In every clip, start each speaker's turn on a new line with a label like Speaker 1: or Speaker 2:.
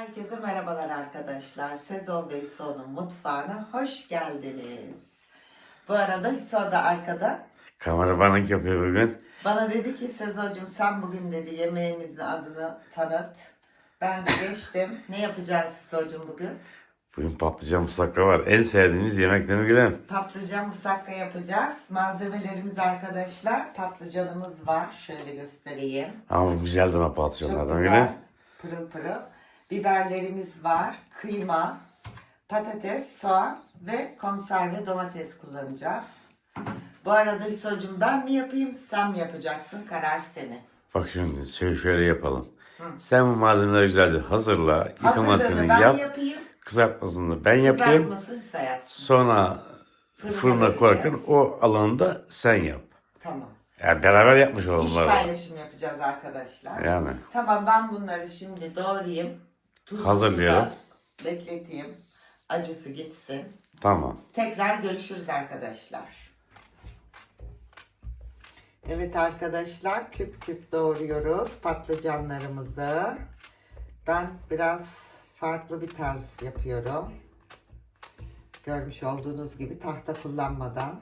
Speaker 1: Herkese merhabalar arkadaşlar. Sezon ve Hüso'nun mutfağına hoş geldiniz. Bu arada Hüso da arkada.
Speaker 2: Kameramanlık yapıyor bugün.
Speaker 1: Bana dedi ki Sezo'cum sen bugün dedi yemeğimizin adını tanıt. Ben de geçtim. ne yapacağız Hüso'cum bugün?
Speaker 2: Bugün patlıcan musakka var. En sevdiğimiz yemeklerini bilen.
Speaker 1: Patlıcan musakka yapacağız. Malzemelerimiz arkadaşlar. Patlıcanımız var. Şöyle göstereyim.
Speaker 2: Ama güzeldir o
Speaker 1: Çok
Speaker 2: patlıcanlardan
Speaker 1: güzel.
Speaker 2: bile.
Speaker 1: Pırıl pırıl. Biberlerimiz var. Kıyma, patates, soğan ve konserve domates kullanacağız. Bu arada Hüso'cum ben mi yapayım sen mi yapacaksın? Karar senin.
Speaker 2: Bak şimdi şöyle, şöyle yapalım. Sen bu malzemeleri güzelce hazırla. Yıkamasını
Speaker 1: ben
Speaker 2: yap.
Speaker 1: yapayım.
Speaker 2: Kızartmasını ben yapayım.
Speaker 1: Kızartması Hüso yapsın.
Speaker 2: Sonra
Speaker 1: Fırına
Speaker 2: fırına koyarken o alanında sen yap.
Speaker 1: Tamam.
Speaker 2: Yani beraber yapmış
Speaker 1: İş
Speaker 2: olalım. bari.
Speaker 1: paylaşımı yapacağız arkadaşlar.
Speaker 2: Yani.
Speaker 1: Tamam ben bunları şimdi doğrayayım. Tuzlu
Speaker 2: Hazırlayalım.
Speaker 1: suda Bekleteyim. Acısı gitsin.
Speaker 2: Tamam.
Speaker 1: Tekrar görüşürüz arkadaşlar. Evet arkadaşlar küp küp doğruyoruz patlıcanlarımızı. Ben biraz farklı bir tarz yapıyorum. Görmüş olduğunuz gibi tahta kullanmadan.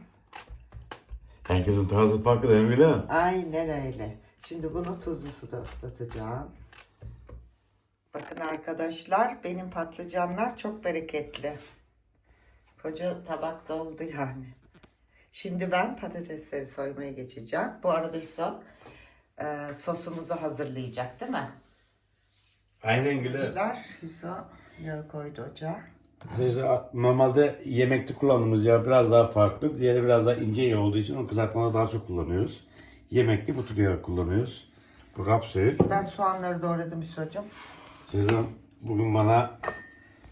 Speaker 2: Herkesin tarzı farklı değil mi Gülen?
Speaker 1: Aynen öyle. Şimdi bunu tuzlu suda ıslatacağım. Bakın arkadaşlar benim patlıcanlar çok bereketli. Koca tabak doldu yani. Şimdi ben patatesleri soymaya geçeceğim. Bu arada Hüsam e, sosumuzu hazırlayacak değil mi?
Speaker 2: Aynen Gülen.
Speaker 1: Arkadaşlar Hüsam yağı koydu ocağa.
Speaker 2: Mesela Normalde yemekte kullandığımız yağ biraz daha farklı. Diğeri biraz daha ince yağ olduğu için onu kızartmada daha çok kullanıyoruz. Yemekte bu tür yağ kullanıyoruz. Bu rapsöl.
Speaker 1: Ben soğanları doğradım Hüsacığım.
Speaker 2: Sizin bugün bana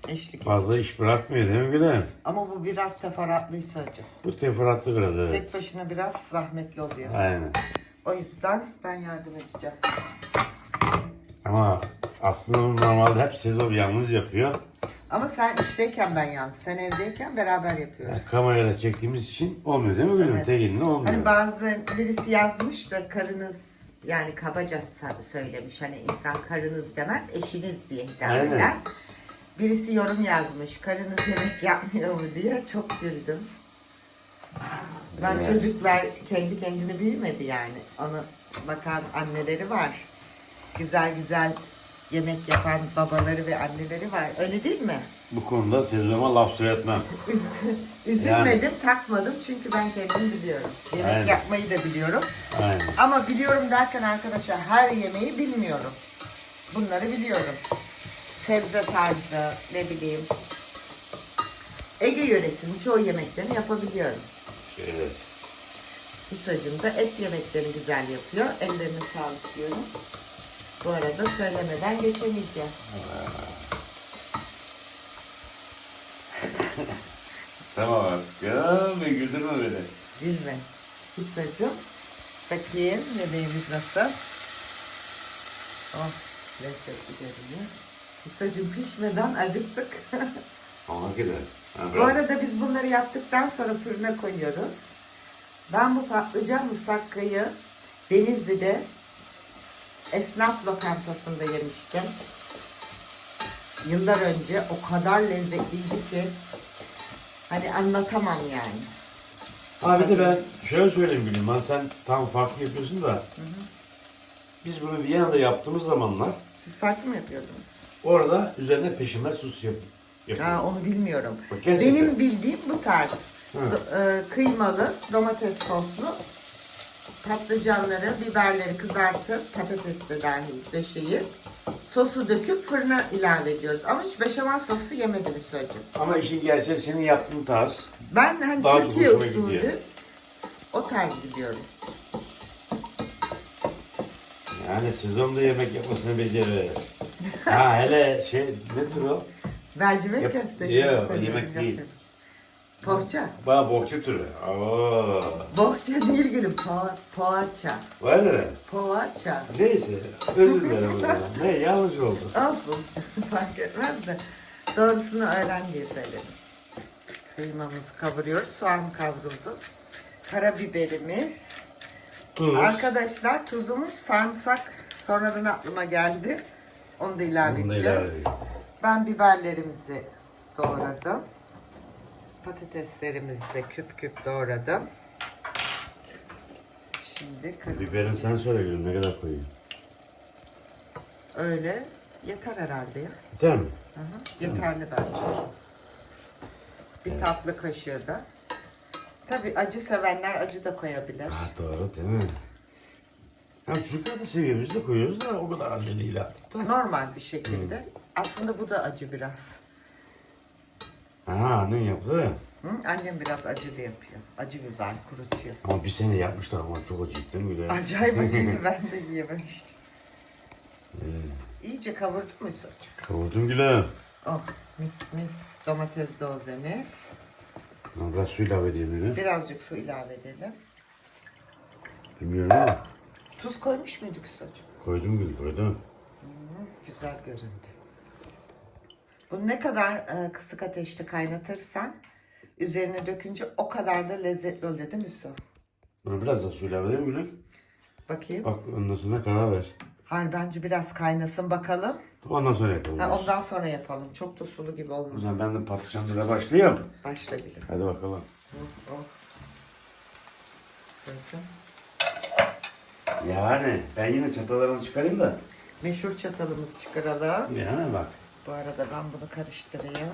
Speaker 1: Eşlik
Speaker 2: fazla iş bırakmıyor değil mi Gülen?
Speaker 1: Ama bu biraz teferruatlı Hüsacığım.
Speaker 2: Bu teferruatlı biraz evet.
Speaker 1: Tek başına biraz zahmetli oluyor.
Speaker 2: Aynen.
Speaker 1: O yüzden ben yardım edeceğim.
Speaker 2: Ama aslında normalde hep Sezon yalnız yapıyor.
Speaker 1: Ama sen işteyken ben yalnız, sen evdeyken beraber yapıyoruz.
Speaker 2: Yani kamerayla çektiğimiz için olmuyor değil mi Gülüm?
Speaker 1: Evet.
Speaker 2: Tek elinle olmuyor.
Speaker 1: Hani bazen birisi yazmış da karınız yani kabaca söylemiş hani insan karınız demez eşiniz diye hitap
Speaker 2: Aynen.
Speaker 1: eder. Birisi yorum yazmış karınız yemek yapmıyor mu diye çok güldüm. Ben
Speaker 2: Evet.
Speaker 1: çocuklar kendi kendini büyümedi yani. Onu bakan anneleri var. Güzel güzel yemek yapan babaları ve anneleri var. Öyle değil mi?
Speaker 2: Bu konuda Sezon'a laf söyletmem.
Speaker 1: Üz- Üzülmedim, takmadım çünkü ben kendim biliyorum. Yemek
Speaker 2: Aynen.
Speaker 1: yapmayı da biliyorum.
Speaker 2: Aynen.
Speaker 1: Ama biliyorum derken arkadaşlar her yemeği bilmiyorum. Bunları biliyorum. Sebze tarzı, ne bileyim. Ege yöresinin çoğu yemeklerini yapabiliyorum.
Speaker 2: Evet.
Speaker 1: Hisacım da et yemeklerini güzel yapıyor. Ellerine sağlık diyorum. Bu arada söylemeden geçemeyeceğim.
Speaker 2: Tamam Ya ve güldürme beni.
Speaker 1: Gülme. Hisacım. Bakayım yemeğimiz nasıl? Oh lezzetli görünüyor. Hisacım pişmeden acıktık.
Speaker 2: Ama. Ha,
Speaker 1: Bu arada biz bunları yaptıktan sonra fırına koyuyoruz. Ben bu patlıcan musakkayı Denizli'de esnaf lokantasında yemiştim. Yıllar önce o kadar lezzetliydi ki hani anlatamam yani.
Speaker 2: Abi de ben şöyle söyleyeyim Gülüm. Ben sen tam farklı yapıyorsun da. Biz bunu Viyana'da yaptığımız zamanlar
Speaker 1: Siz farklı mı yapıyordunuz?
Speaker 2: orada üzerine peşinmez sos yap yapıyoruz.
Speaker 1: Ha, onu bilmiyorum.
Speaker 2: Bak, gerçekten.
Speaker 1: Benim bildiğim bu tarz.
Speaker 2: Hı.
Speaker 1: Do- e, kıymalı, domates soslu patlıcanları, biberleri kızartıp patates de dahil döşeyip sosu döküp fırına ilave ediyoruz. Ama hiç beşamel sosu yemedim Hüso'cum.
Speaker 2: Ama işin gerçeği senin yaptığın tarz.
Speaker 1: Ben hani
Speaker 2: Daha çok
Speaker 1: Türkiye
Speaker 2: hoşuma
Speaker 1: usulü
Speaker 2: gidiyor.
Speaker 1: o tarz gidiyorum.
Speaker 2: Yani sezonda yemek yapmasını becerir. ha hele şey ne tür o?
Speaker 1: Mercimek
Speaker 2: Yap-
Speaker 1: köfteci.
Speaker 2: Yok, yemek değil.
Speaker 1: Poğaça.
Speaker 2: Bana bokçu türü. Oo.
Speaker 1: Bohça değil gülüm. Po- poğaça.
Speaker 2: Var mı?
Speaker 1: Poğaça.
Speaker 2: Neyse. Özür dilerim o zaman. Ne yanlış oldu.
Speaker 1: Olsun. Fark etmez de. Doğrusunu öğren diye söyledim. Kıymamızı kavuruyoruz. Soğan kavruldu. Karabiberimiz.
Speaker 2: Tuz.
Speaker 1: Arkadaşlar tuzumuz sarımsak sonradan aklıma geldi. Onu da ilave
Speaker 2: Bunu da
Speaker 1: edeceğiz.
Speaker 2: ilave edeyim.
Speaker 1: Ben biberlerimizi doğradım. Patateslerimizi de küp küp doğradım. Şimdi kırmızı.
Speaker 2: Biberin sen söyle gülüm ne kadar koyayım.
Speaker 1: Öyle yeter herhalde ya.
Speaker 2: Yeter mi?
Speaker 1: Hı hı, Yeterli bence. Bir tatlı kaşığı da. Tabii acı sevenler acı da koyabilir.
Speaker 2: Ha doğru değil mi? Ha çocuklar da seviyor biz de koyuyoruz da o kadar acı değil artık da.
Speaker 1: Normal bir şekilde. Aslında bu da acı biraz.
Speaker 2: Ha annen yaptı.
Speaker 1: Hı? Annem biraz acılı yapıyor. Acı biber kurutuyor.
Speaker 2: Ama bir sene yapmışlar ama çok acıydı mi? Bile?
Speaker 1: Acayip acıydı ben de yiyememiştim. İyice kavurdun mu Yusuf'cum?
Speaker 2: Kavurdum gülüm.
Speaker 1: Oh mis mis domates dozemiz.
Speaker 2: Biraz su ilave edeyim gülüm.
Speaker 1: Birazcık su ilave edelim.
Speaker 2: Bilmiyorum ama
Speaker 1: Tuz koymuş muyduk Yusuf'cum?
Speaker 2: koydum gülüm koydum.
Speaker 1: Güzel göründü. Bunu ne kadar e, kısık ateşte kaynatırsan üzerine dökünce o kadar da lezzetli oluyor değil mi Yusuf?
Speaker 2: Bunu biraz daha su ilave edeyim gülüm.
Speaker 1: Bakayım.
Speaker 2: Bak ondan sonra karar ver.
Speaker 1: Hayır bence biraz kaynasın bakalım.
Speaker 2: Ondan sonra yapalım.
Speaker 1: Ha, ondan sonra yapalım. Çok da sulu gibi
Speaker 2: O
Speaker 1: olmaz.
Speaker 2: zaman ben de patlıcanlara başlayayım.
Speaker 1: Başla bile.
Speaker 2: Hadi bakalım.
Speaker 1: Oh, oh. Sırcım.
Speaker 2: Yani ben yine çatalarını çıkarayım da.
Speaker 1: Meşhur çatalımızı çıkaralım.
Speaker 2: Yani bak.
Speaker 1: Bu arada ben bunu karıştırayım.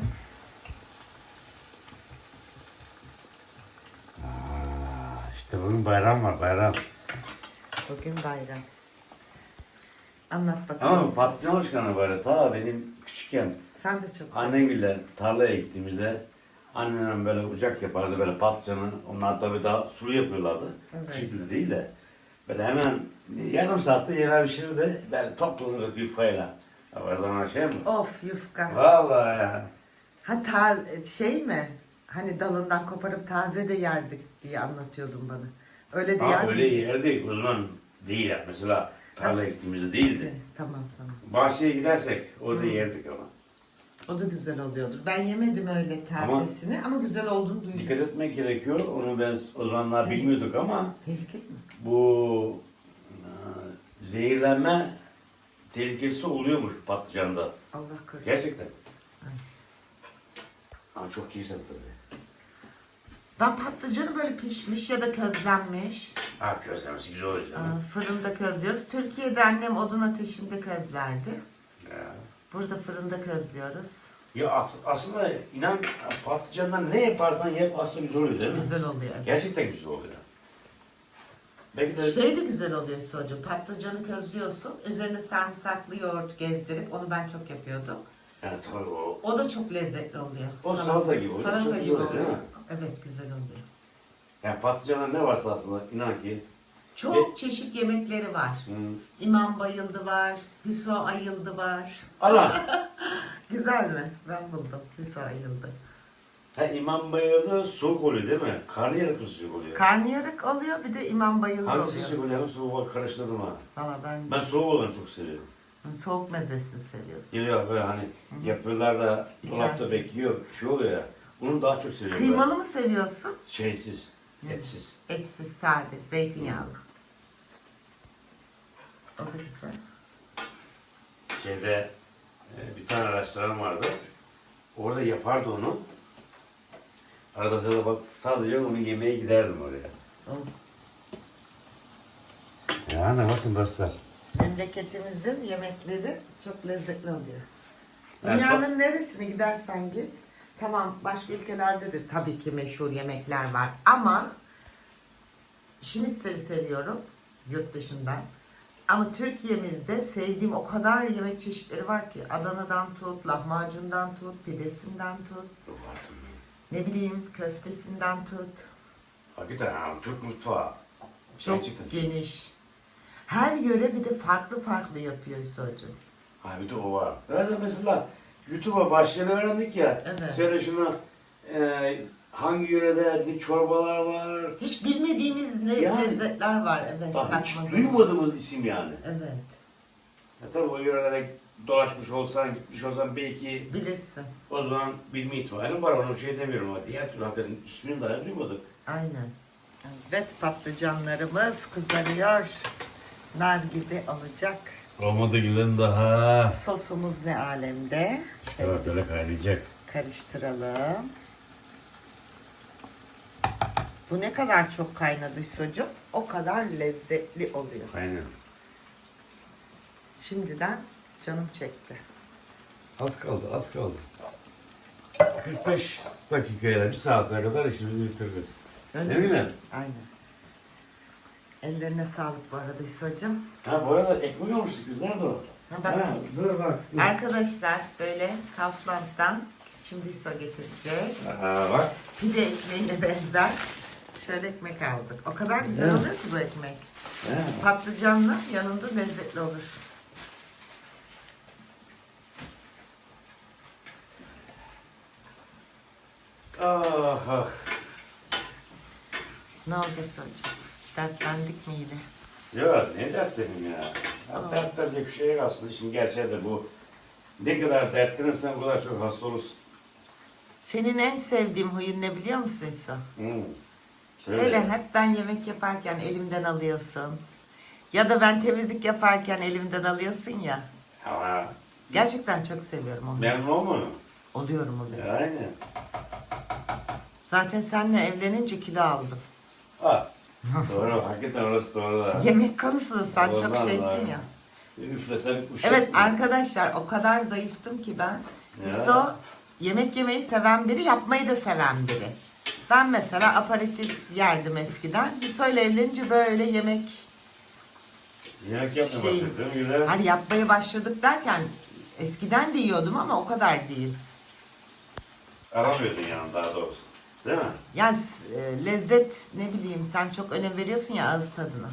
Speaker 2: Aa, işte bugün bayram var bayram.
Speaker 1: Bugün bayram. Anlat bakalım.
Speaker 2: Ama patlıcan alışkanlığı böyle ta benim küçükken
Speaker 1: Sen de çok
Speaker 2: annemgille tarlaya gittiğimizde annem böyle ocak yapardı böyle patlıcanı. Onlar tabii daha sulu yapıyorlardı.
Speaker 1: Evet.
Speaker 2: Bu şekilde değil de. Böyle hemen yarım saatte yener pişirirdi. Böyle toplanırdık yufkayla. Zaman şey mi?
Speaker 1: Of yufka.
Speaker 2: Vallahi ya.
Speaker 1: Ha ta, şey mi? Hani dalından koparıp taze de yerdik diye anlatıyordun bana. Öyle de
Speaker 2: Ha,
Speaker 1: yerdik.
Speaker 2: öyle yerdik o zaman değil ya. Mesela tarlaya
Speaker 1: Nasıl?
Speaker 2: gittiğimizde değildi.
Speaker 1: Tamam tamam.
Speaker 2: Bahçeye gidersek orada yerdik ama.
Speaker 1: O da güzel oluyordur. Ben yemedim öyle tazesini ama, güzel olduğunu duydum.
Speaker 2: Dikkat etmek gerekiyor. Onu biz o zamanlar bilmiyorduk ama
Speaker 1: Tehlikeli mi?
Speaker 2: bu e, zehirlenme tehlikesi oluyormuş patlıcanda.
Speaker 1: Allah korusun.
Speaker 2: Gerçekten. Ama çok iyi tabii.
Speaker 1: Ben patlıcanı böyle pişmiş ya da közlenmiş.
Speaker 2: Ha közlemesi güzel oluyor
Speaker 1: aa,
Speaker 2: canım.
Speaker 1: Fırında közlüyoruz. Türkiye'de annem odun ateşinde közlerdi.
Speaker 2: Ya.
Speaker 1: Burada fırında közlüyoruz.
Speaker 2: Ya at- aslında inan patlıcandan ne yaparsan yap aslında güzel oluyor değil mi?
Speaker 1: Güzel oluyor.
Speaker 2: Gerçekten güzel oluyor. Belki de
Speaker 1: Şey de güzel oluyor Socu. Patlıcanı közlüyorsun. Üzerine sarımsaklı yoğurt gezdirip onu ben çok yapıyordum.
Speaker 2: yani tabii o
Speaker 1: O da çok lezzetli oluyor.
Speaker 2: O salata gibi oluyor,
Speaker 1: Salata
Speaker 2: çok
Speaker 1: gibi
Speaker 2: oluyor,
Speaker 1: oluyor.
Speaker 2: değil mi?
Speaker 1: Evet güzel oluyor.
Speaker 2: yani patlıcanda ne varsa aslında inan ki
Speaker 1: Çok çeşit yemekleri var.
Speaker 2: hı,
Speaker 1: İmam bayıldı var. Hüso ayıldı var.
Speaker 2: Allah.
Speaker 1: Güzel mi? Ben buldum. Hüso ayıldı.
Speaker 2: Ha İmam Bayıldı soğuk oluyor değil mi? Karnıyarık mı sıcak oluyor?
Speaker 1: Karnıyarık oluyor bir de imam bayıldı
Speaker 2: Hangisi
Speaker 1: oluyor.
Speaker 2: sıcak oluyor? Soğuğu karıştırdım ha.
Speaker 1: Valla ben,
Speaker 2: Ben soğuk olanı çok seviyorum.
Speaker 1: soğuk mezesini seviyorsun.
Speaker 2: Ya ya böyle hani yapıyorlar da dolapta
Speaker 1: İçersin.
Speaker 2: bekliyor. Şey oluyor ya. Onu daha çok seviyorum
Speaker 1: Kıymalı mı seviyorsun?
Speaker 2: ben. Şeysiz, etsiz.
Speaker 1: Etsiz, sade, zeytinyağlı. O da güzel.
Speaker 2: Şeyde e, bir tane restoran vardı. Orada yapardı onu. Arada sırada bak sadece onu yemeye giderdim oraya.
Speaker 1: O
Speaker 2: Yani bakın dostlar.
Speaker 1: Memleketimizin yemekleri çok lezzetli oluyor. Dünyanın neresine gidersen git. Tamam başka ülkelerde de tabii ki meşhur yemekler var ama Şinitzel'i seviyorum yurt dışından. Ama Türkiye'mizde sevdiğim o kadar yemek çeşitleri var ki Adana'dan tut, lahmacundan tut, pidesinden tut, ne bileyim köftesinden tut.
Speaker 2: Hakikaten ha, Türk mutfağı.
Speaker 1: Çok
Speaker 2: Gerçekten.
Speaker 1: geniş. Her yöre bir de farklı farklı yapıyor Socu.
Speaker 2: Ha bir de o var. Nerede mesela YouTube'a başlayanı öğrendik ya.
Speaker 1: Evet.
Speaker 2: Söyle şunu e, hangi yörede ne çorbalar var.
Speaker 1: Hiç bilmediğimiz ne
Speaker 2: Yani.
Speaker 1: lezzetler var. Evet.
Speaker 2: Bak hiç duymadığımız isim yani.
Speaker 1: Evet.
Speaker 2: Ya tabii o yörelere dolaşmış olsan, gitmiş olsan belki
Speaker 1: Bilirsin.
Speaker 2: o zaman bilme ihtimalin var. Ona bir şey demiyorum ama diğer türlü hakikaten ismini dahi duymadık.
Speaker 1: Aynen. Evet patlıcanlarımız kızarıyor. Nar gibi olacak.
Speaker 2: Olmadı gülün daha.
Speaker 1: Sosumuz ne alemde. İşte
Speaker 2: Evet böyle kaynayacak.
Speaker 1: karıştıralım. Bu ne kadar çok kaynadı sucuk o kadar lezzetli oluyor.
Speaker 2: Aynen.
Speaker 1: Şimdiden canım çekti.
Speaker 2: Az kaldı, az kaldı. 45 dakikaya bir saate kadar işimizi bitiririz.
Speaker 1: Öyle
Speaker 2: Değil mi
Speaker 1: mi? Aynen. Ellerine sağlık bu arada İso'cum.
Speaker 2: Ha bu arada ekmek almıştık biz. Nerede o?
Speaker 1: Ha, bak.
Speaker 2: Ha, dur bak. Dur.
Speaker 1: Arkadaşlar böyle Kaufland'dan şimdi İso getirecek.
Speaker 2: Ha, bak.
Speaker 1: Pide ekmeğine benzer. Şöyle ekmek aldık. O kadar güzel
Speaker 2: Evet.
Speaker 1: oluyor ki bu ekmek.
Speaker 2: Ha.
Speaker 1: Patlıcanla yanında lezzetli olur.
Speaker 2: Ah ah.
Speaker 1: Ne oldu İso'cum? Dertlendik mi yine?
Speaker 2: Ya ne dertlerim ya. ya dertlenecek bir şey yok aslında. İşin gerçeği de bu. Ne kadar dertlenirsen o kadar çok hasta olursun.
Speaker 1: Senin en sevdiğim huyun ne biliyor musun İso?
Speaker 2: Hmm. Söyle.
Speaker 1: Hep ben yemek yaparken elimden alıyorsun. Ya da ben temizlik yaparken elimden alıyorsun ya.
Speaker 2: Ha,
Speaker 1: Gerçekten çok seviyorum onu.
Speaker 2: memnun olma
Speaker 1: Oluyorum oluyorum.
Speaker 2: Aynen.
Speaker 1: Zaten seninle evlenince kilo aldım.
Speaker 2: Ha. doğru, hakikaten orası doğru. da.
Speaker 1: Yemek konusunda sen
Speaker 2: Olmaz
Speaker 1: çok şeysin ya.
Speaker 2: Üflesem uşak
Speaker 1: Evet
Speaker 2: mı?
Speaker 1: arkadaşlar o kadar zayıftım ki ben.
Speaker 2: Ya.
Speaker 1: İso yemek yemeyi seven biri, yapmayı da seven biri. Ben mesela aparatif yerdim eskiden. İso ile evlenince böyle yemek
Speaker 2: Yemek yapmaya
Speaker 1: şey,
Speaker 2: başladık değil mi Güler?
Speaker 1: hani yapmaya başladık derken eskiden de yiyordum ama o kadar değil.
Speaker 2: Aramıyordun yani daha doğrusu. Değil mi?
Speaker 1: Yani e, lezzet ne bileyim sen çok önem veriyorsun ya ağız tadına.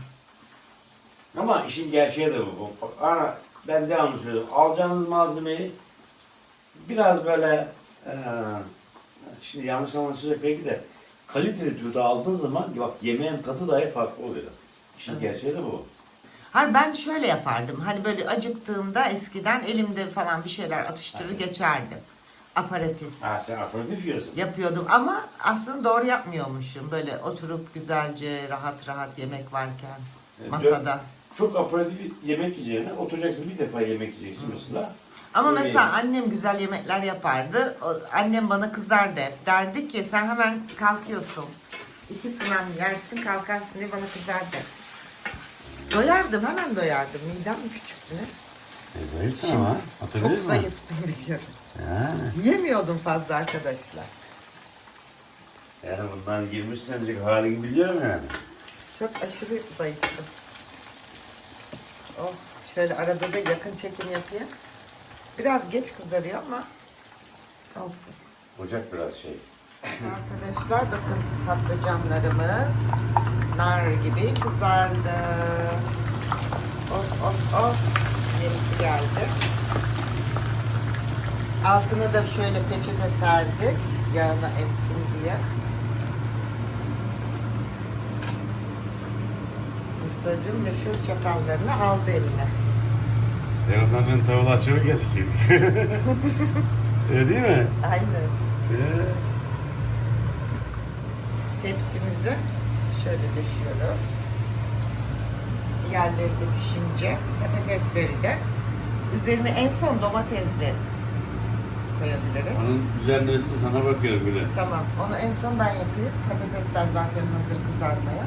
Speaker 2: Ama işin gerçeği de bu. Ana, ben devamlı söylüyorum. Alacağınız malzemeyi biraz böyle eee şimdi yanlış anlaşılacak belki de kaliteli türde aldığın zaman bak yemeğin tadı dahi farklı oluyor. İşin
Speaker 1: Evet.
Speaker 2: gerçeği de bu.
Speaker 1: Hani ben şöyle yapardım. Hani böyle acıktığımda eskiden elimde falan bir şeyler atıştırır geçerdim. Aparatif
Speaker 2: Ha sen aperatif yiyorsun.
Speaker 1: yapıyordum ama aslında doğru yapmıyormuşum. Böyle oturup güzelce rahat rahat yemek varken
Speaker 2: Evet,
Speaker 1: masada.
Speaker 2: Çok aperatif yemek yiyeceğine oturacaksın bir defa yemek yiyeceksin mesela.
Speaker 1: Ama
Speaker 2: Öyle
Speaker 1: mesela annem güzel yemekler yapardı. O, annem bana kızardı hep. Derdi ki sen hemen kalkıyorsun. İki sunan yersin kalkarsın diye bana kızardı. Doyardım hemen doyardım. Midem mi küçüktü ne?
Speaker 2: E, zayıftın
Speaker 1: Şimdi
Speaker 2: ama.
Speaker 1: Çok zayıftım biliyorum.
Speaker 2: Yani.
Speaker 1: Yiyemiyordum fazla arkadaşlar.
Speaker 2: Yani bundan 20 senelik halini biliyorum yani.
Speaker 1: Çok aşırı zayıftım. Oh, şöyle arada da yakın çekim yapayım. Biraz geç kızarıyor ama olsun.
Speaker 2: Ocak biraz şey.
Speaker 1: Arkadaşlar bakın patlıcanlarımız nar gibi kızardı. Of of of. Yenisi geldi. Altına da şöyle peçete serdik. Yağını emsin diye. Mısırcım meşhur çatallarını aldı eline.
Speaker 2: En azından ben tavla çabuk eskiyim. Öyle değil mi?
Speaker 1: Aynen.
Speaker 2: Ee,
Speaker 1: Tepsimizi şöyle döşüyoruz. Diğerleri de pişince patatesleri de üzerine en son domatesli koyabiliriz.
Speaker 2: Onun düzenlemesini sana bakıyorum bile.
Speaker 1: Tamam. Onu en son ben yapayım. Patatesler zaten hazır kızarmaya.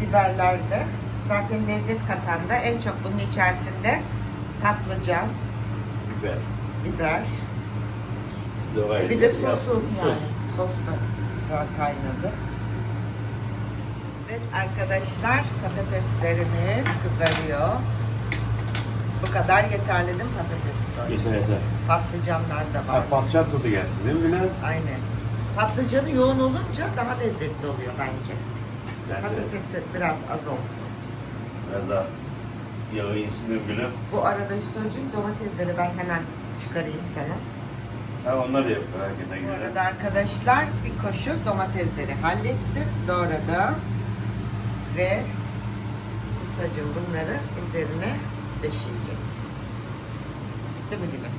Speaker 1: Biberler de zaten lezzet katan da en çok bunun içerisinde patlıcan,
Speaker 2: Biber.
Speaker 1: biber, bir de sosu
Speaker 2: sos.
Speaker 1: yani. Sos da güzel kaynadı. Evet arkadaşlar patateslerimiz kızarıyor. Bu kadar yeterli değil mi patates sosu?
Speaker 2: Yeter yeter.
Speaker 1: Patlıcanlar da var.
Speaker 2: Ha, patlıcan tadı gelsin değil mi Bülent?
Speaker 1: Aynen. Patlıcanı yoğun olunca daha lezzetli oluyor bence.
Speaker 2: Bence.
Speaker 1: Patatesi biraz az olsun.
Speaker 2: Biraz daha yağı insin değil mi Bülent?
Speaker 1: Bu arada Hüsnü'cüğüm domatesleri ben hemen çıkarayım sana.
Speaker 2: Ha onlar da yapıyor hakikaten
Speaker 1: Bu arada arkadaşlar bir koşu domatesleri hallettim, doğradım ve kısacım bunları üzerine döşeyecek. Değil mi Gülüm?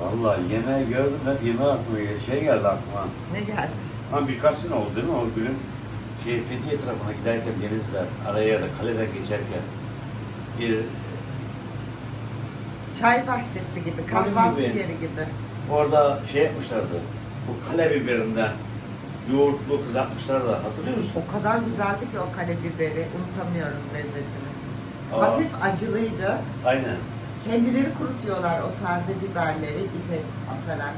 Speaker 2: Vallahi yemeği gördüm ben yemeği aklıma geldi. Şey geldi aklıma.
Speaker 1: Ne geldi?
Speaker 2: Ama birkaç sene oldu değil mi o gün? Şey Fethiye tarafına giderken Denizler araya da kaleden geçerken bir
Speaker 1: Çay bahçesi gibi, kahvaltı
Speaker 2: gibi.
Speaker 1: yeri gibi.
Speaker 2: Orada şey yapmışlardı. Bu kale biberinden yoğurtlu kızartmışlardı. Hatırlıyor musun?
Speaker 1: O kadar güzeldi ki o kale biberi. Unutamıyorum lezzetini.
Speaker 2: Aa.
Speaker 1: Hafif acılıydı.
Speaker 2: Aynen.
Speaker 1: Kendileri kurutuyorlar o taze biberleri ipek asarak.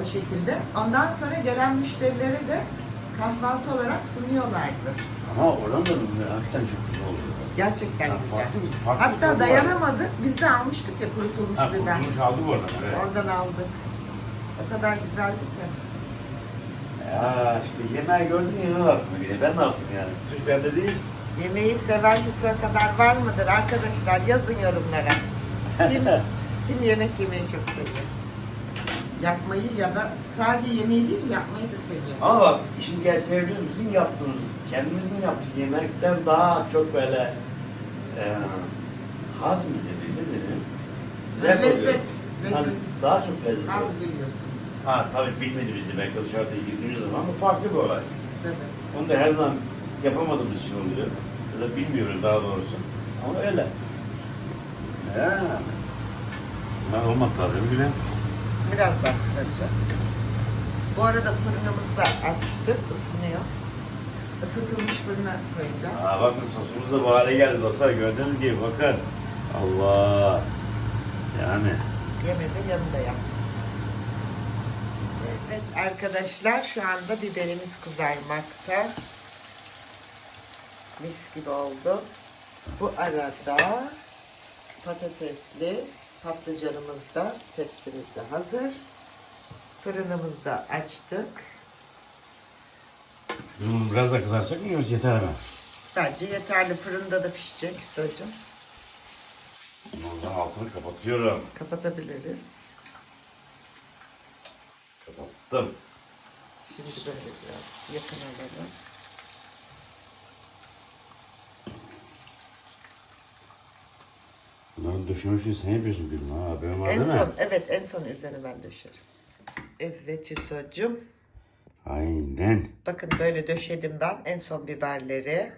Speaker 1: O şekilde. Ondan sonra gelen müşterilere de kahvaltı olarak sunuyorlardı.
Speaker 2: Ama oranın da hakikaten çok güzel oluyor.
Speaker 1: Gerçekten
Speaker 2: Ha,
Speaker 1: güzel.
Speaker 2: farklı farklı
Speaker 1: Hatta
Speaker 2: var.
Speaker 1: dayanamadık. Biz de almıştık ya kurutulmuş
Speaker 2: Ha,
Speaker 1: biber.
Speaker 2: kurtuluş aldık oradan. Evet.
Speaker 1: Oradan aldık. O kadar güzeldi ki.
Speaker 2: Ya işte yemeği gördün ya ne yaptım diye. Ben ne yaptım yani? Suç bende değil.
Speaker 1: Yemeği seven kısa kadar var mıdır arkadaşlar? Yazın yorumlara. Kim, kim yemek yemeyi çok seviyor? Yapmayı ya da sadece yemeği değil yapmayı da seviyor.
Speaker 2: Ama bak işin gerçeği biliyor musun? Bizim yaptığımız, kendimizin yaptığı yemekten daha çok böyle e, haz mı dedi, ne dedi? Zevk
Speaker 1: Lezzet,
Speaker 2: oluyor.
Speaker 1: lezzet.
Speaker 2: Hani daha çok lezzet oluyor.
Speaker 1: duyuyorsun.
Speaker 2: Ha tabii bilmedi bizi belki dışarıda girdiğimiz zaman ama farklı bir olay.
Speaker 1: Mi?
Speaker 2: Onu da her zaman yapamadığımız için oluyor. Ya da bilmiyoruz daha doğrusu. Ama öyle. Ya. Ben olmak lazım bile.
Speaker 1: Biraz daha kısaca. Bu arada fırınımızı da açtık, ısınıyor. Isıtılmış fırına koyacağız.
Speaker 2: Aa bakın sosumuz da bu hale geldi dostlar. Gördüğünüz gibi bakın. Allah. Yani.
Speaker 1: Yemedi yanında yap. Evet arkadaşlar şu anda biberimiz kızarmakta. Mis gibi oldu. Bu arada patatesli patlıcanımız da tepsimizde hazır. Fırınımızı da açtık.
Speaker 2: Bunu biraz da kızartacak mıyız? Yeter mi?
Speaker 1: Bence yeterli fırında da pişecek Hüso'cum.
Speaker 2: Ondan altını kapatıyorum.
Speaker 1: Kapatabiliriz.
Speaker 2: Kapattım.
Speaker 1: Şimdi böyle biraz yakın alalım.
Speaker 2: Bunların döşeme şeyi sen yapıyorsun gülüm ha. Haberin var
Speaker 1: En
Speaker 2: değil mi?
Speaker 1: son, evet en son üzerine ben döşerim. Evet Hüso'cum.
Speaker 2: Aynen.
Speaker 1: Bakın böyle döşedim ben en son biberleri.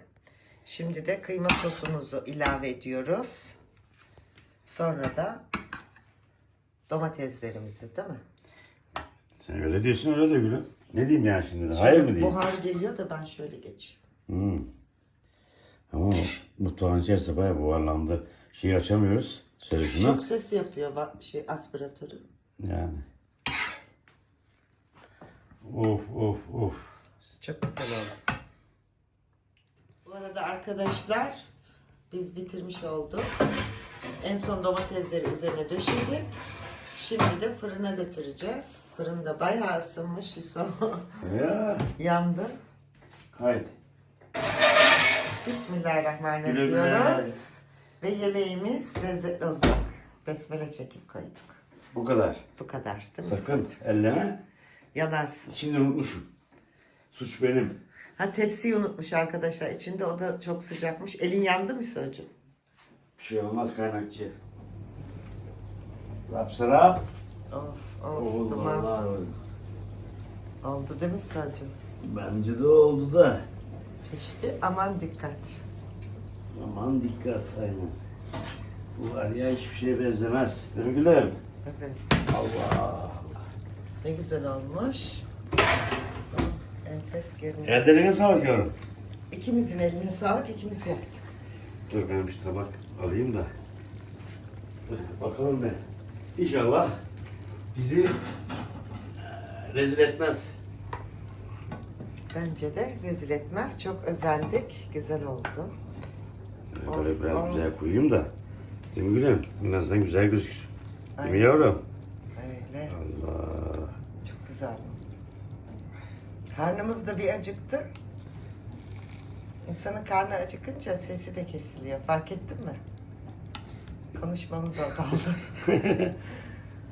Speaker 1: Şimdi de kıyma sosumuzu ilave ediyoruz. Sonra da domateslerimizi değil mi?
Speaker 2: Sen öyle diyorsun öyle de gülüm. Ne diyeyim yani şimdi? de? Hayır mı diyeyim?
Speaker 1: Buhar geliyor da ben şöyle geçeyim.
Speaker 2: Hmm. Ama mutfağın içerisi bayağı buharlandı. Şeyi açamıyoruz. Söylesene.
Speaker 1: Çok ses yapıyor va- şey aspiratörü.
Speaker 2: Yani. Of of of.
Speaker 1: Çok güzel oldu. Bu arada arkadaşlar biz bitirmiş olduk. En son domatesleri üzerine döşedik. Şimdi de fırına götüreceğiz. Fırında bayağı ısınmış Hüso.
Speaker 2: Ya.
Speaker 1: Yandı.
Speaker 2: Haydi.
Speaker 1: Bismillahirrahmanirrahim
Speaker 2: Güle güle.
Speaker 1: diyoruz. Ve yemeğimiz lezzetli olacak. Besmele çekip koyduk.
Speaker 2: Bu kadar.
Speaker 1: Bu kadar değil mi?
Speaker 2: Sakın
Speaker 1: Hüso'cuğum?
Speaker 2: elleme.
Speaker 1: Yanarsın.
Speaker 2: İçinde unutmuşum. Suç benim.
Speaker 1: Ha tepsiyi unutmuş arkadaşlar. İçinde o da çok sıcakmış. Elin yandı mı Hüso'cuğum?
Speaker 2: Bir şey olmaz kaynakçı. Lapsarap.
Speaker 1: Of of
Speaker 2: Oldu
Speaker 1: duman.
Speaker 2: vallahi oldu.
Speaker 1: Oldu değil mi Hüso'cuğum?
Speaker 2: Bence de oldu da.
Speaker 1: Pişti aman dikkat.
Speaker 2: Aman dikkat aynen. Bu var ya hiçbir şeye benzemez. Değil mi gülüm?
Speaker 1: Evet.
Speaker 2: Allah.
Speaker 1: Ne güzel olmuş. Oh, Enfes görünüyor.
Speaker 2: Ellerine sağlık yavrum.
Speaker 1: İkimizin eline sağlık, ikimiz yaptık.
Speaker 2: Dur ben bir tabak alayım da. Bakalım ne. İnşallah bizi eee, rezil etmez.
Speaker 1: Bence de rezil etmez. Çok özendik. Güzel oldu.
Speaker 2: Böyle
Speaker 1: Of,
Speaker 2: biraz
Speaker 1: of.
Speaker 2: güzel koyayım da. Değil mi gülüm? En azından güzel gözüksün. Değil mi yavrum?
Speaker 1: Öyle.
Speaker 2: Allah.
Speaker 1: Çok güzel oldu. Karnımız da bir acıktı. İnsanın karnı acıkınca sesi de kesiliyor. Fark ettin mi? Konuşmamız azaldı.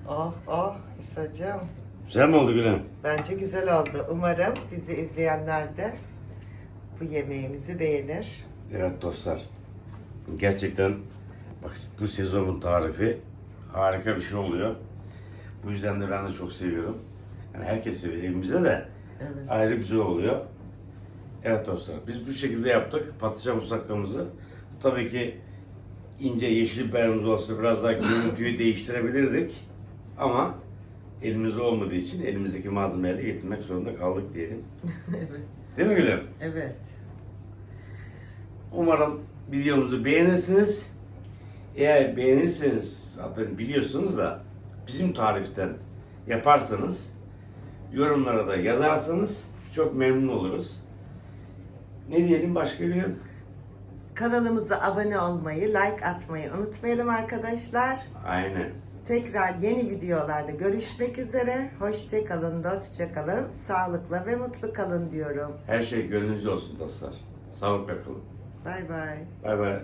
Speaker 1: oh oh İsa'cığım.
Speaker 2: Güzel mi oldu gülüm?
Speaker 1: Bence güzel oldu. Umarım bizi izleyenler de bu yemeğimizi beğenir.
Speaker 2: Evet dostlar. Gerçekten bak bu sezonun tarifi harika bir şey oluyor. Bu yüzden de ben de çok seviyorum. Yani herkes seviyor evimizde de
Speaker 1: Evet.
Speaker 2: ayrı güzel oluyor. Evet dostlar biz bu şekilde yaptık patlıcan musakkamızı. Tabii ki ince yeşil biberimiz olsa biraz daha görüntüyü değiştirebilirdik. Ama elimizde olmadığı için elimizdeki malzemeleri getirmek zorunda kaldık diyelim.
Speaker 1: evet.
Speaker 2: Değil mi Gülüm?
Speaker 1: Evet.
Speaker 2: Umarım videomuzu beğenirsiniz. Eğer beğenirseniz zaten biliyorsunuz da bizim tariften yaparsanız yorumlara da yazarsanız çok memnun oluruz. Ne diyelim başka Gülüm?
Speaker 1: Kanalımıza abone olmayı, like atmayı unutmayalım arkadaşlar.
Speaker 2: Aynen.
Speaker 1: Tekrar yeni videolarda görüşmek üzere. Hoşçakalın, dostça kalın, sağlıkla ve mutlu kalın diyorum.
Speaker 2: Her şey gönlünüzce olsun dostlar. Sağlıkla kalın.
Speaker 1: Bay bay.
Speaker 2: Bay bay.